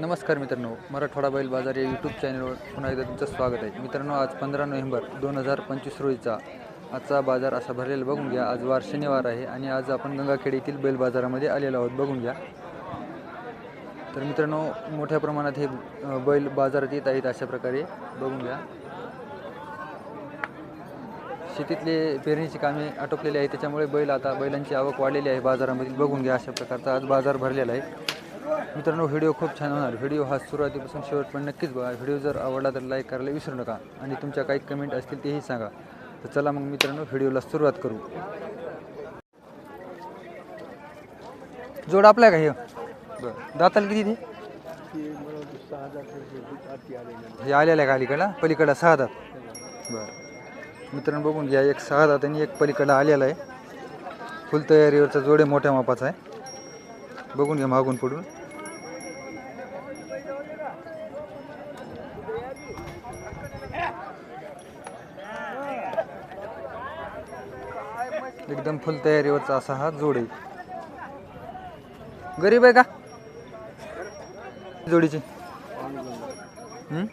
नमस्कार मित्रांनो मराठवाडा बैल बाजार या यूट्यूब चॅनलवर पुन्हा एकदा तुमचं स्वागत आहे. मित्रांनो आज पंधरा नोव्हेंबर दोन हजार पंचवीस रोजीचा आजचा बाजार असा भरलेला बघून घ्या. आज वार शनिवार आहे आणि आज आपण गंगाखेड येथील बैल बाजारामध्ये आलेलो आहोत बघून घ्या. तर मित्रांनो मोठ्या प्रमाणात हे बैल बाजारात येत आहेत अशा प्रकारे बघून घ्या. शेतीतले पेरणीची कामे आटोपलेली आहे त्याच्यामुळे बैल आता बैलांची आवक वाढलेली आहे बाजारामधील. बघून घ्या अशा प्रकारचा आज बाजार भरलेला आहे. मित्रांनो व्हिडिओ खूप छान होणार. व्हिडिओ हा सुरुवातीपासून शेवटपर्यंत नक्कीच बघा. व्हिडिओ जर आवडला तर लाईक करायला विसरू नका आणि तुमच्या काही कमेंट असतील तेही सांगा. तर चला मग मित्रांनो व्हिडिओला सुरुवात करू. जोड आपला का हे? बरं. दाताला किती ते हे आलेलं आहे. का अलीकडला पलीकडला सहा दात. बरं. मित्रांनो बघून घ्या एक सहा दात आणि एक पलीकडला आलेला आहे. फुल तयारीवरचा जोडे मोठ्या मापाचा आहे. बघून घ्या मागून पडून एकदम फुल तयारीवरचा असा हा जोड. आहे गरीब आहे का? जोडीची? हं?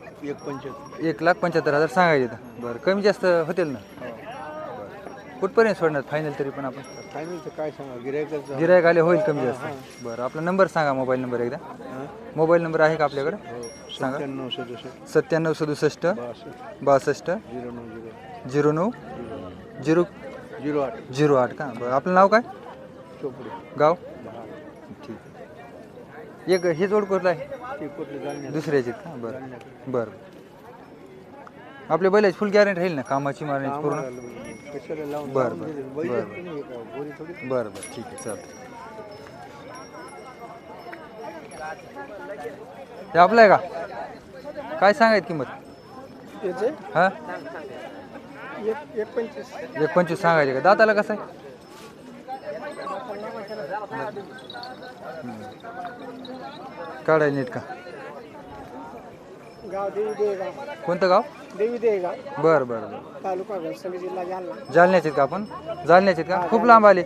एक लाख पंच्याहत्तर हजार सांगायचे तर बरं कमी जास्त होतील ना? कुठपर्यंत सोडणार? फायनल तरी पण आपण? फायनलचं काय सांगा गिरायकाचं गिरायक आले होईल कमी जास्त. बरं आपला नंबर सांगा मोबाईल नंबर एकदा. मोबाईल नंबर आहे का आपल्याकडे? सांगा. सत्त्याण्णव सदुसष्ट. सत्त्याण्णव सदुसष्ट बासष्ट. झिरो नऊ झिरो. झिरो झिरो आठ. झिरो आठ का? बरं आपलं नाव काय? चोपडे. गाव? ठीक आहे. एक हे जोड कुठलं आहे? ते कुठले जालन्यात दुसऱ्याचे का? बरं. बरं. आपल्या बैलाची फुल गॅरंटी राहील ना? कामाची मारण्याची पूर्ण? कशाला लावून बरं, लावून बरं, दिले. बरं, बरं. तुम्ही हे का, गोरी थोडी. बरं. बरं ठीक आहे. चालतं हे आपलं आहे का? काय सांगायत किंमत? त्याचे हां? एक एक पंचवीस एक पंचवीस सांगायचे का? दाताला कसं आहे? काढायला नीट का? गाव देवी देगाव कोणतं गाव? देवी देगाव बरं बरं बरं. तालुका घनसंगी जिल्हा जालना. जालन्याचे का आपण? जालन्याचे का? खूप लांब आले.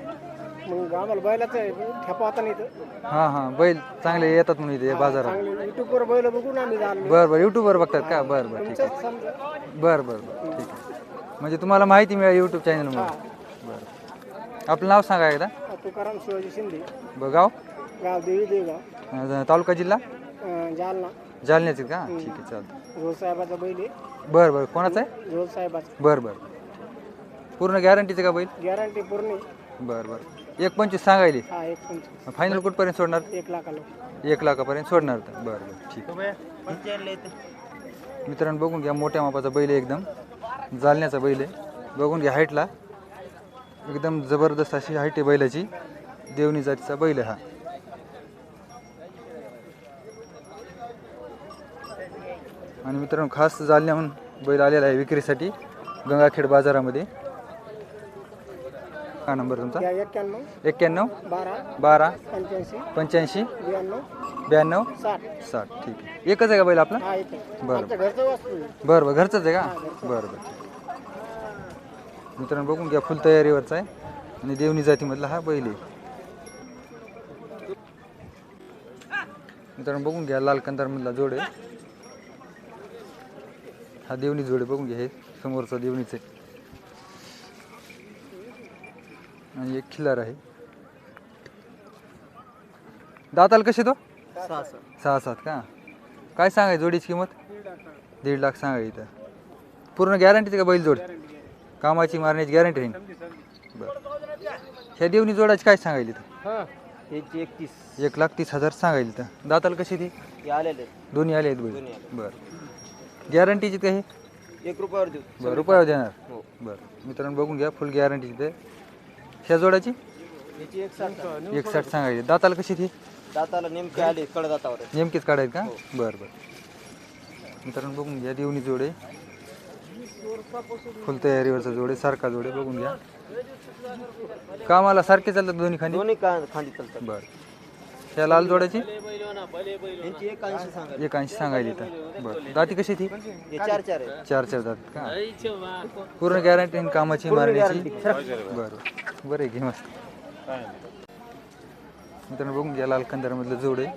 मग आम्हाला बैलाचं ठेपा आता नाही तर हां हां. बैल चांगले येतात म्हणून इथे बाजारात. चांगली. युट्यूबवर बैल बघून आम्ही झालो बरं बरं. यूट्यूबवर बघतात का? बरं बरं. ठीक आहे. समजा. बरं बरं बरं. ठीक आहे. म्हणजे तुम्हाला माहिती मिळाली यूट्यूब चॅनलमुळे बरं. आपलं नाव सांगा एकदा. तुकाराम शिवाजी शिंदे. गाव गाव? देवी देगाव अं, तालुका जिल्हा? अं, जालना. जालन्याचे का? ठीक आहे चालतं साहेबाचा बैल आहे. बरं बरं. कोणाचं आहे? बरं बरं. पूर्ण गॅरंटीचं का बैल? गॅरंटी पूर्ण बरं बरं. एक पंचवीस सांगायली. हा एक पंचवीस. फायनल कुठपर्यंत सोडणार? एक लाखाला. एक लाखापर्यंत सोडणार तर. बरं बरं. ठीक आहे. मित्रांनो बघून घ्या मोठ्या मापाचा बैल आहे एकदम. जालण्याचा बैल आहे. बघून घ्या हाईटला एकदम जबरदस्त अशी हाईट आहे बैलाची. देवणी जातीचा बैल हा. आणि मित्रांनो खास जालण्याहून बैल आलेला आहे विक्रीसाठी गंगाखेड बाजारामध्ये. हा नंबर तुमचा? एक्क्याण्णव एक्क्याण्णव बारा बारा पंच्याऐंशी पंच्याऐंशी ब्याण्णव ब्याण्णव साठ. साठ. ठीक आहे. एकच आहे का बैल आपला? हा बरं. आमच्या घरचं वास्तू आहे. बरं बरं. घरचंच आहे का? बरं बरं. ठीक मित्रांनो बघून घ्या फुल तयारीवरचा आहे. आणि देवणी जातीमधला हा बैल आहे. मित्रांनो बघून घ्या लाल कंदारमधला जोड आहे. हा देवणी जोड आहे. बघून घ्या हे समोरचा देवणीच आहे. आणि एक खिल्लार आहे. दाताल कसे तो? सहा सात का? काय सांगाय जोडीची किंमत? दीड लाख सांगा इथं. पूर्ण गॅरंटीच का बैल जोड कामाची मारण्याची गॅरंटी राहील बरं. ह्या देवनी जोडाची काय सांगायला इथं? हा एकतीस. एक लाख तीस हजार सांगायला इथं. दाताला कशी ती? हे आलेले दोन्ही आले आहेत बैल. बरं. गॅरंटीची का हे? एक रुपयावर देऊ. बरं रुपयावर देणार. हो. बरं. मित्रांनो बघून घ्या. फुल गॅरंटी इथे ह्या जोडाची याची एक साठ एक साठ सांगायची. दाताला कशी ती? दाताला नेमके आले कडदातावर. नेमकीच काढायत का? बरं बरं. मित्रांनो बघून घ्या देवणी जोडे. फुल तयारीवरचा जोडे सारखा जोडे बघून घ्या. कामाला सारखे चालतात दोन्ही खांदी? दोन्ही का खांदी चालतात. बरं. ह्या लाल जोड्याची? यांची एक ऐंशी सांगा. एक ऐंशी सांगायली इथं बरं. दाती कशी ती? चार चार आहे चार चार दात का? पूर्ण गॅरंटी कामाची मारण्याची बरं. बरं आहे घे मस्त. मित्रांनो बघून घ्या लाल कंदारमधलं जोड आहे.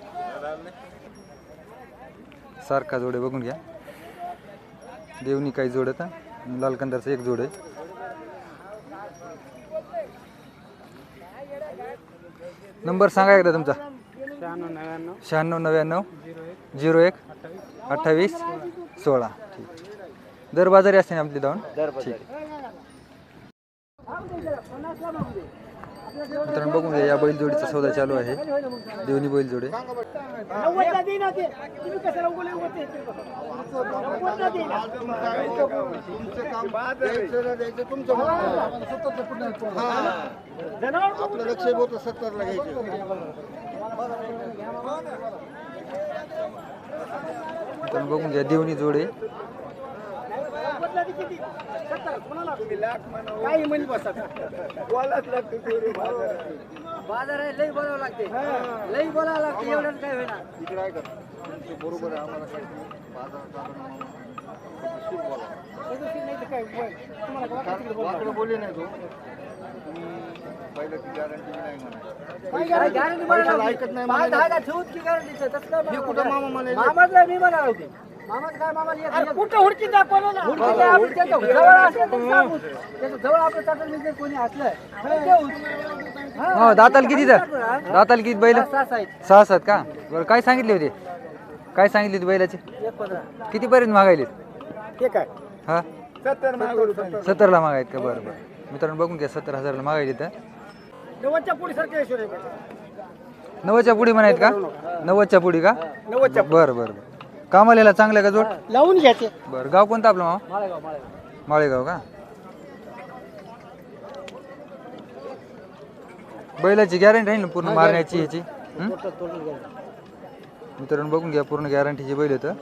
सारखा जोड आहे बघून घ्या. देवनी काही जोड आहेत हा. लाल कंदारचा एक जोड आहे. नंबर सांगा एकदा तुमचा. शहाण्णव नव्याण्णव. झिरो एक. अठ्ठावीस. सोळा. ठीक. दर बाजारी असते ना आपली जाऊन ठीक. मित्रांनो बघून घ्या या बैल जोडीचा सौदा चालू आहे. देवनी बैल जोडे. नव्वदला देईन ना ते. तुम्ही कशाला उगवले उगवते? नव्वदला देईन ना. जनावर बघून आपलं लक्ष होतं सत्तरला घ्यायचं. मित्रांनो बघून घ्या देवनी जोडे. बाजार आहे लई बोलावं लागते. लई बोलावं लागते एवढं काय होईना. बरोबर आहे आम्हाला काय बोला. बोलले नाही तो. पहिलं ती गॅरंटी नाही म्हणायची. काय guarantee? guarantee मला पैशाला नव्हती. ऐकत नाही पाच म्हणायचं. दहा हजार ठेवूत की guarantee चं? तसं काय हे मला कुठं मामा म्हणायचे? मामाचं मी म्हणाला होते मामाचं काय मामाला येत कुठं हुडकी दाखवलं ना हुडकी द्या आपण त्याचं जवळ असलं तर सांगू. त्याचं जवळ आपलं चाटल मी जर कोणी असलं तर देऊ. हा. हो दाताल किती तर? दाताल किती बैल? सहा सहा आहेत. सहा सात का? बरं काय सांगितले होते? काय सांगितले होते बैलाचे? एक पंधरा. कितीपर्यंत मागायले ठीक आहे. हा? सत्तर सत्तरला मागायत का? बरं बरं. मित्रांनो बघून घ्या सत्तर हजारला मागायले तर नव्वदच्या पुढे सारखे हिशोब आहे. नव्वदच्या पुढी म्हणायत का? नव्वदच्या पुढी का? नव्वदच्या बरं बरं बरं. कामाला चांगलं का जोड? लावून घ्यायचे. बरं गाव कोणतं आपलं मामा? माळेगाव माळेगाव. माळेगाव का? बैलाची गॅरंटी आहे ना पूर्ण मारण्याची ह्याची हं? मित्रांनो बघून घ्या पूर्ण गॅरंटीची बैल येतं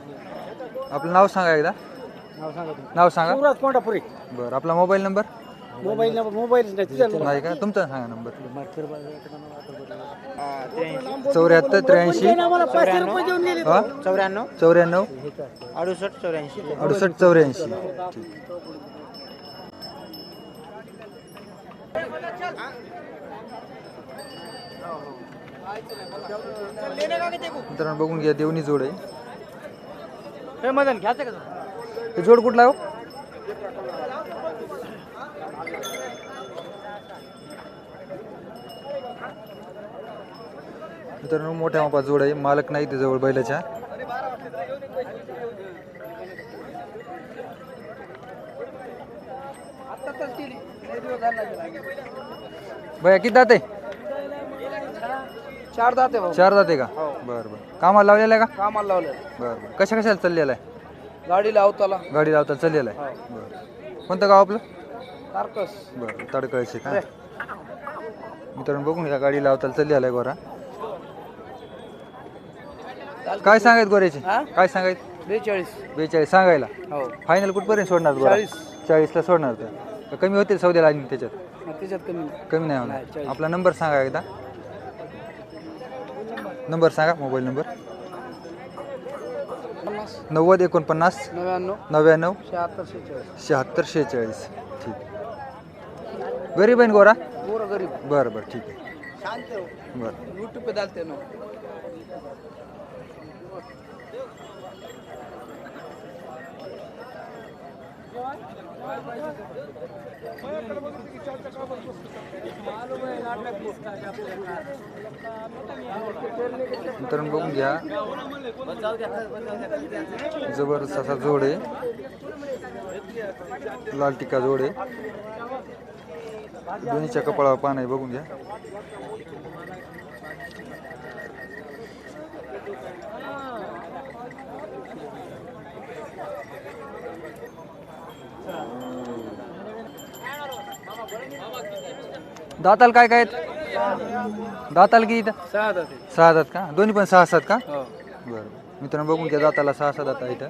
आपलं नाव सांगा एकदा. नाव सांगा तुम्ही. नाव सांगा. शिवराज कोंडापुरी बरं आपला mobile number mobile number mobile नाही नाही का? तुमचा सांगा नंबर चौऱ्याहत्तर त्र्याऐंशी. आम्हाला पाचशे रुपये देऊन गेले हा? चौऱ्याण्णव. चौऱ्याण्णव. अडुसष्ट चौऱ्याऐंशी. अडुसष्ट चौऱ्याऐंशी. मित्रांनो बघून घ्या देवणी जोड आहे. हे मदन घ्यायचं का? हे जोड कुठला आहे हो? मित्रांनो मोठ्या मापा जोड आहे. मालक नाही ते जवळ बैलाच्या. भैया किती दाते चार दाते भाऊ. चार दाते का? बरं बरं. कामाला लावलेला आहे का? कामाला लावलं बरं बरं. कशा कशाला चाललेला आहे? गाडी लावताला. गाडी लावता चाललेला आहे. बरं. कोणतं गाव आपलं? तारकस. बरं तडकळचे का? मित्रांनो बघून घ्या गाडी लावता चाललेला आहे गोरा. काय सांगायत गोऱ्याचे? हा? काय सांगायत? बेचाळीस. बेचाळीस सांगायला. हो. फायनल कुठपर्यंत सोडणार गोरा? चाळीस. चाळीसला सोडणार तर. कमी होतील सौद्याला आणि त्याच्यात? त्याच्यात कमी नाही. कमी नाही नाही, होणार चाळीस. आपला नंबर सांगा एकदा. नंबर सांगा मोबाईल नंबर. पन्नास. नव्वद एकोणपन्नास. नव्याण्णव. नव्याण्णव. शहात्तर शेहेचाळीस. शहात्तर शेहेचाळीस. ठीक. गरीब आहे ना गोरा? गोर गरीब. बरं बरं ठीक आहे. शांत बरं. यूट्यूब पे डालते ना. मित्रांनो बघून घ्या. जबरदस्त असा जोड आहे. लाल टिक्का जोड आहे. दोन्हीच्या कपाळावर पान आहे बघून घ्या. दाताल काय काय आहेत? दाताल किती इथं? सहा दाते सहा का? दोन्ही पण सहा सात का? हो. बरं. मित्रांनो बघून घ्या दाताला सहा सहा दाता इथं.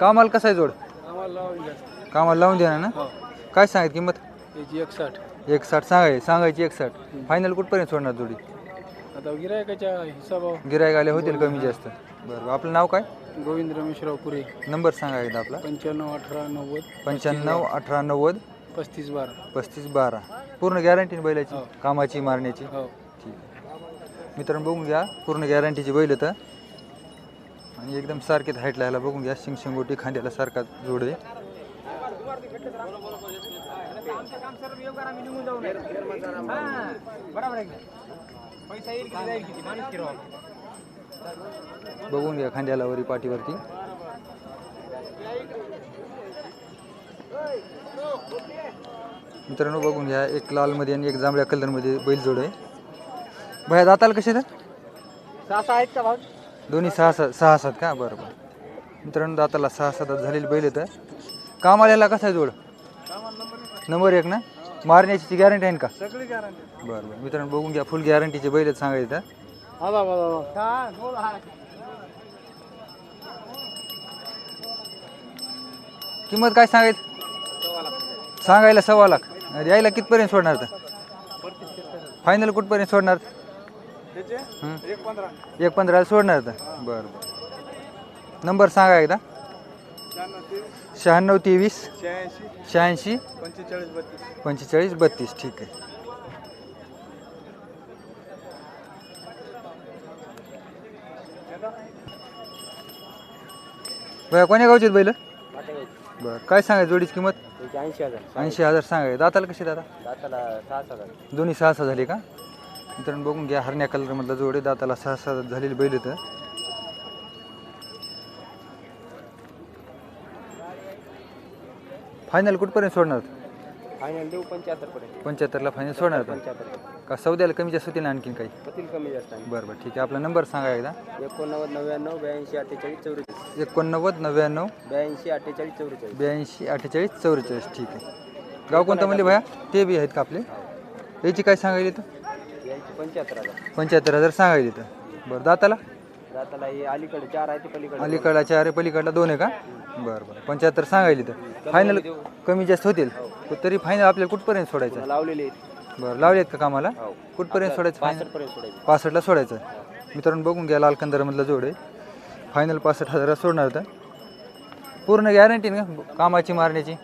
कामाला कसं आहे जोड? आम्हाला लावून द्या. कामाला लावून देणार ना? हो. काय सांगायत किंमत? याची एकसाठ. एक साठ सांगाय सांगायची एक साठ फायनल कुठपर्यंत सोडणार जोडी? आता गिरायकाच्या हिसाबावर गिरायक आले होतील कमी जास्त. बरं बरं. आपलं नाव काय? गोविंद रमेशराव पुरे. नंबर सांगा एकदा आपला. पंच्याण्णव अठरा नव्वद. पंच्याण्णव अठरा नव्वद. पस्तीस बारा. पस्तीस बारा. पूर्ण गॅरंटी बैलाची? हो. कामाची मारण्याची? हो. ठीक मित्रांनो बघून घ्या. पूर्ण गॅरंटीची बैल तर. आणि एकदम सारखेच हाईटला ह्याला बघून घ्या. शिंग शिंगोटी खांद्याला सारखा जोड आहे. बघून घ्या खांद्याला वरी पाठीवरती. मित्रांनो बघून घ्या. एक लालमध्ये आणि एक जांभळ्या कलरमध्ये बैल जोड आहे. भया दाताला कसे तर सहा सहा आहेत का भाऊ? दोन्ही सहा सात सहा सात का? बरं बरं. मित्रांनो दाताला सहा सात झालेली बैल येतं काम आलेला कसा आहे जोड? नंबर एक ना? मारण्याची गॅरंटी आहे का? सगळी गॅरंटी बरं बरं. मित्रांनो बघून घ्या. फुल गॅरंटीचे बैल आहेत सांगायचं हा. किंमत काय सांगायचं? सांगायला सव्वा लाख. यायला कितपर्यंत सोडणार तर? फायनल कुठपर्यंत सोडणार? हं? एक पंधरा. पंधराला सोडणार तर. बरं बरं. नंबर सांगा एकदा. शहाण्णव तेवीस. शहाऐंशी. पंचेचाळीस बत्तीस. पंचेचाळीस बत्तीस ठीक आहे. बया कोण्या गावचे बैल? बरं. काय सांगाय जोडीची किंमत? ऐंशी हजार. ऐंशी हजार सांगाय दाताला कशी दादा? दाताला सहा हजार. दोन्ही सहा सहा झाले का? मित्रांनो बघून घ्या. हरण्या कलरमधला जोड दाताला सहा सहा झालेली बैल येतं फायनल कुठपर्यंत सोडणार? फायनल देऊ पंच्याहत्तर पंच्याहत्तरला फायनल सोडणार तर पंच्याहत्तर का सौद्याला कमी जास्त होतील आणखीन काही? होतील कमी जास्त बरं बरं ठीक आहे. आपला नंबर सांगा एकदा. एकोणनव्वद नव्याण्णव ब्याऐंशी अठ्ठेचाळीस चौवेचाळीस. एकोणनव्वद नव्याण्णव ब्याऐंशी अठ्ठेचाळीस चौवेचाळीस. ब्याऐंशी अठ्ठेचाळीस चौवेचाळीस ठीक आहे. गाव कोणतं म्हणले भया? ते बी आहेत का आपले? याची काय सांगायली तर पंच्याहत्तर हजार. पंच्याहत्तर हजार सांगायली तर बरं दाताला? दाताला हे अलीकडे चार आहे ते पलीकडे अलीकडला चार आहे पलीकडला दोन आहे का? बरं बरं. पंच्याहत्तर सांगायली तर. फायनल कमी जास्त होतील? तरी फायनल आपल्याला कुठपर्यंत सोडायचं? आहे? लावलेले आहेत. बरं लावले आहेत का कामाला? हो. कुठपर्यंत सोडायचं फायनल पासष्ट पर्यंत सोडायचे. पासष्टला सोडायचं. मित्रांनो बघून घ्या लाल कंदारमधला जोड आहे. फायनल पासष्ट हजारात सोडणार तर पूर्ण गॅरंटी ना? कामाची मारण्याची?